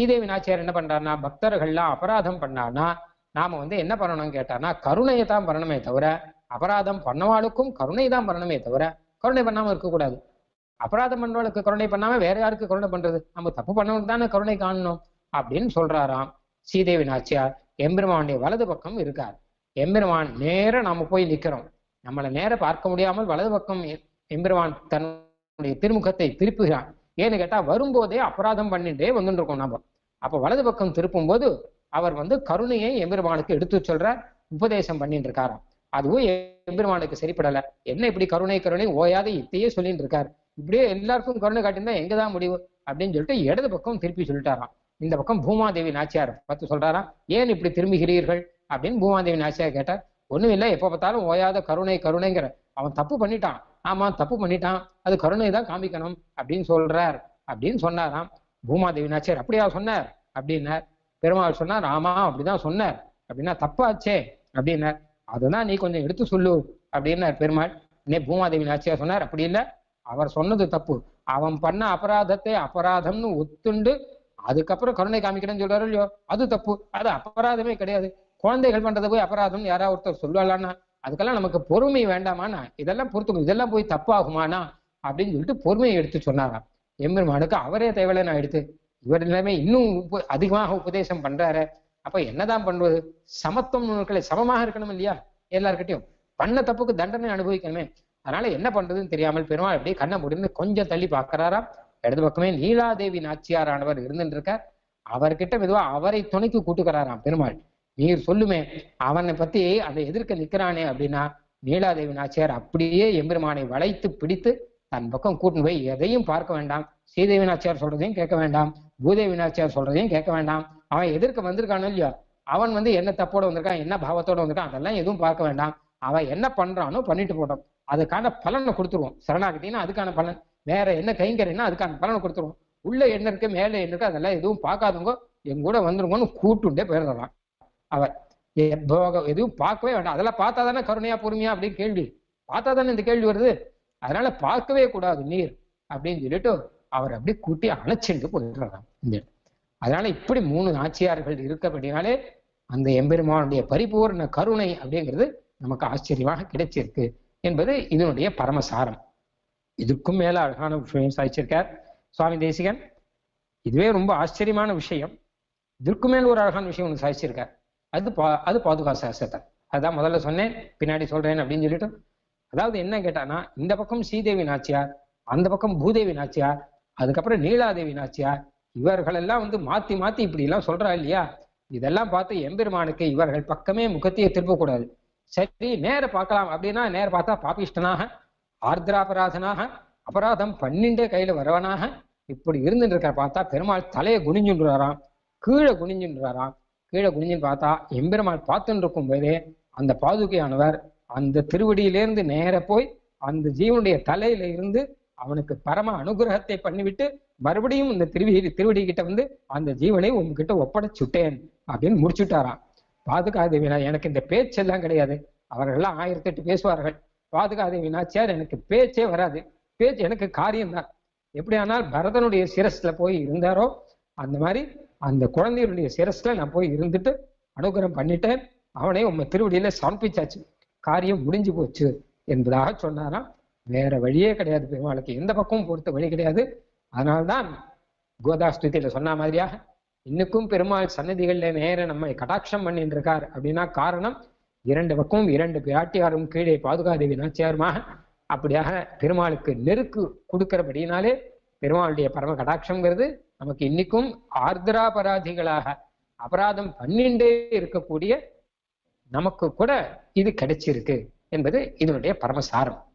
ஸ்ரீதேவி நாச்சியார் என்ன பண்றாருன்னா பக்தர்கள்லாம் அபராதம் பண்ணான்னா நாம வந்து என்ன பண்ணணும்னு கேட்டான்னா கருணையை தான் பண்ணணுமே தவிர அபராதம் பண்ணவாளுக்கும் கருணை தான் பண்ணணுமே தவிர கருணை பண்ணாம இருக்கக்கூடாது. அபராதம் பண்ணவளுக்கு கருணை பண்ணாம வேற யாருக்கு கருணை பண்றது? நம்ம தப்பு பண்ணவனுக்கு தானே கருணை காணணும் அப்படின்னு சொல்றாராம் ஸ்ரீதேவி நாச்சியார் எம்பெருமானுடைய வலது பக்கம் இருக்கார். எம்பெருமான் நேர நாம போய் நிக்கிறோம். நம்மளை நேர பார்க்க முடியாமல் வலது பக்கம் எம்பெருமான் தன்னுடைய திருமுகத்தை திருப்புகிறான். ஏன்னு கேட்டா வரும்போதே அபராதம் பண்ணிட்டே வந்துட்டு இருக்கோம் நாம. அப்ப வலது பக்கம் திருப்பும் போது அவர் வந்து கருணையை எம்பெருமானுக்கு எடுத்து சொல்ற உபதேசம் பண்ணிட்டு இருக்காராம் அதுவும் எம்பெருமானுக்கு சரிப்படல. என்ன இப்படி கருணை கருணை ஓயாத இத்தையே சொல்லிட்டு இருக்காரு. இப்படியே எல்லாருக்கும் கருணை காட்டியிருந்தா எங்கதான் முடிவு? அப்படின்னு சொல்லிட்டு இடது பக்கம் திருப்பி சொல்லிட்டாராம். இந்த பக்கம் பூமாதேவி நாச்சியார் பார்த்து சொல்றாராம் ஏன் இப்படி திரும்புகிறீர்கள்? அப்படின்னு பூமாதேவி நாச்சியார் கேட்டார் ஒன்றும் இல்லை. எப்போ பார்த்தாலும் ஓயாத கருணை கருணைங்கிற. அவன் தப்பு பண்ணிட்டான். ஆமா தப்பு பண்ணிட்டான். அது கருணை தான் காமிக்கணும் அப்படின்னு சொல்றார். அப்படின்னு சொன்னாராம். பூமாதேவி நாச்சியார் அப்படியா சொன்னார்? அப்படின்னார். பெருமாள் சொன்னார் ஆமா அப்படிதான் சொன்னார். அப்படின்னா தப்பாச்சே அப்படின்னார். அதுதான் நீ கொஞ்சம் எடுத்து சொல்லு அப்படின்னார் பெருமாள். நே பூமாதேவி நாச்சியார் சொன்னார் அப்படி இல்லை. அவர் சொன்னது தப்பு. அவன் பண்ண அபராதத்தை அபராதம்னு ஒத்துண்டு அதுக்கப்புறம் கருணை காமிக்கணும்னு சொல்றாரு இல்லையோ அது தப்பு. அது அபராதமே கிடையாது. குழந்தைகள் பண்றதை போய் அபராதம் யாராவது ஒருத்தர் சொல்லலான்னா அதுக்கெல்லாம் நமக்கு பொறுமை வேண்டாமாண்ணா. இதெல்லாம் பொறுத்துக்கும் இதெல்லாம் போய் தப்பாகுமானா அப்படின்னு சொல்லிட்டு பொறுமையை எடுத்து சொன்னாராம். எம்பெருமானுக்கு அவரே தேவையில்லை நான் எடுத்து இவர் எல்லாமே இன்னும் உப- அதிகமாக உபதேசம் பண்றாரு. அப்ப என்னதான் பண்றது சமத்துவம் நூல்களை சமமாக இருக்கணும் இல்லையா? எல்லார்கிட்டயும். பண்ண தப்புக்கு தண்டனை அனுபவிக்கணுமே. அதனால என்ன பண்றதுன்னு தெரியாமல் பெருமாள் அப்படியே கண்ணை முடிந்து கொஞ்சம் தள்ளி பார்க்கறாராம். இடது பக்கமே நீலாதேவி நாச்சியாரானவர் இருந்துட்டு இருக்கார். அவர்கிட்ட மெதுவா அவரை துணைக்கு கூட்டுக்கிறாராம் பெருமாள். நீர் சொல்லுமே. அவனை பத்தி அதை எதிர்க்க நிக்கிறானே அப்படின்னா நீலாதேவி நாச்சியார் அப்படியே எம்பெருமானை வளைத்து பிடித்து தன் பக்கம் கூட்டின்னு போய் எதையும் பார்க்க வேண்டாம். ஸ்ரீதேவி நாச்சியார் சொல்றதையும் கேட்க வேண்டாம். பூதேவி நாச்சியார் சொல்றதையும் கேட்க வேண்டாம். அவன் எதிர்க்க வந்திருக்கானோ இல்லையோ அவன் வந்து என்ன தப்போட வந்திருக்கான் என்ன பாவத்தோட வந்திருக்கான் அதெல்லாம் எதுவும் பார்க்க வேண்டாம். அவன் என்ன பண்றானோ பண்ணிட்டு போட்டோம். அதுக்கான பலனை கொடுத்துருவோம். சரணாகத்தின்னா அதுக்கான பலன். வேற என்ன கைங்கரியன்னா அதுக்கான பலனை கொடுத்துருவோம். உள்ள என்ன இருக்கு மேல என்ன இருக்கு அதெல்லாம் எதுவும் பார்க்காதவங்க எங்கூட வந்துருங்கன்னு கூட்டுண்டே போயிருந்தான் அவர். எ- போக எதுவும் பார்க்கவே வேண்டாம். அதெல்லாம் பார்த்தா தானே கருணையா பொறுமையா அப்படின்னு கேள்வி. பார்த்தா தானே இந்த கேள்வி வருது. அதனால பார்க்கவே கூடாது நீர் அப்படின்னு சொல்லிட்டு அவர் அப்படி கூட்டி அணைச்சிட்டு போயிடுறாராம் இந்த அதனால இப்படி மூணு நாச்சியார்கள் இருக்கபடினாலே அந்த எம்பெருமானுடைய பரிபூர்ண கருணை அப்படிங்கிறது நமக்கு ஆச்சரியமாக கிடைச்சிருக்கு என்பது இதனுடைய பரமசாரம். இதுக்கும் மேல அழகான விஷயம் சாதிச்சிருக்கார் சுவாமி தேசிகன். இதுவே ரொம்ப ஆச்சரியமான விஷயம். இதற்கு மேல் ஒரு அழகான விஷயம் ஒன்று சாதிச்சிருக்கார். அது பா அது பாதுகா சாஸ்திரத்தை அதான் முதல்ல சொன்னேன் பின்னாடி சொல்றேன் அப்படின்னு சொல்லிட்டு. அதாவது என்ன கேட்டானா இந்த பக்கம் ஸ்ரீதேவி நாச்சியார் அந்த பக்கம் பூதேவி நாச்சியார் அதுக்கப்புறம் நீலாதேவி நாச்சியார் இவர்களெல்லாம் வந்து மாத்தி மாத்தி இப்படி எல்லாம் சொல்றா இல்லையா? இதெல்லாம் பார்த்து எம்பெருமானுக்கு இவர்கள் பக்கமே முகத்தையே திருப்பக்கூடாது சரி நேர பார்க்கலாம் அப்படின்னா நேர பார்த்தா பாபிஷ்டனாக ஆர்திராபராதனாக அபராதம் பன்னிண்டே கையில வரவனாக இப்படி இருந்துட்டு இருக்க பார்த்தா பெருமாள் தலையை குனிஞ்சுன்றாராம் கீழே குனிஞ்சுன்றாராம். கீழே குனிஞ்சுன்னு பார்த்தா எம்பெருமாள் பார்த்துன்னு இருக்கும் போதே அந்த பாதுகையானவர் அந்த திருவடியிலேருந்து நேர போய் அந்த ஜீவனுடைய தலையில இருந்து அவனுக்கு பரம அனுகிரகத்தை பண்ணிவிட்டு மறுபடியும் இந்த திருவி திருவடி கிட்ட வந்து அந்த ஜீவனை உங்ககிட்ட ஒப்படைச்சுட்டேன் அப்படின்னு முடிச்சுட்டாராம். பாதுகாதேவினா எனக்கு இந்த பேச்செல்லாம் கிடையாது. அவர்கள்லாம் ஆயிரத்தி எட்டு பேசுவார்கள். பாதுகாதேவினா சார் எனக்கு பேச்சே வராது. பேச்சு எனக்கு காரியம்தான். எப்படியானால் பரதனுடைய சிரஸ்ல போய் இருந்தாரோ அந்த மாதிரி அந்த குழந்தையுடைய சிரஸ்ல நான் போய் இருந்துட்டு அனுகிரகம் பண்ணிட்டேன். அவனை உங்க திருவடியில சமர்ப்பிச்சாச்சு. காரியம் முடிஞ்சு போச்சு என்பதாக சொன்னாராம். வேற வழியே கிடையாது பெருமாளுக்கு. எந்த பக்கமும் பொறுத்த வழி கிடையாது. அதனால்தான் கோதாஸ்துதியில சொன்ன மாதிரியாக இன்னுக்கும் பெருமாள் சன்னதிகள்ல நேர நம்மை கடாட்சம் பண்ணிட்டு இருக்கார் அப்படின்னா காரணம் இரண்டு பக்கமும் இரண்டு பிராட்டியாரும் கீழே பாதுகாதேவி நாச்சியாருமாக அப்படியாக பெருமாளுக்கு நெருக்கு கொடுக்கிறபடினாலே பெருமாளுடைய பரம கடாட்சம்ங்கிறது நமக்கு இன்னைக்கும் ஆர்திராபராதிகளாக அபராதம் பண்ணிண்டே இருக்கக்கூடிய நமக்கு கூட இது கிடைச்சிருக்கு என்பது இதனுடைய பரமசாரம்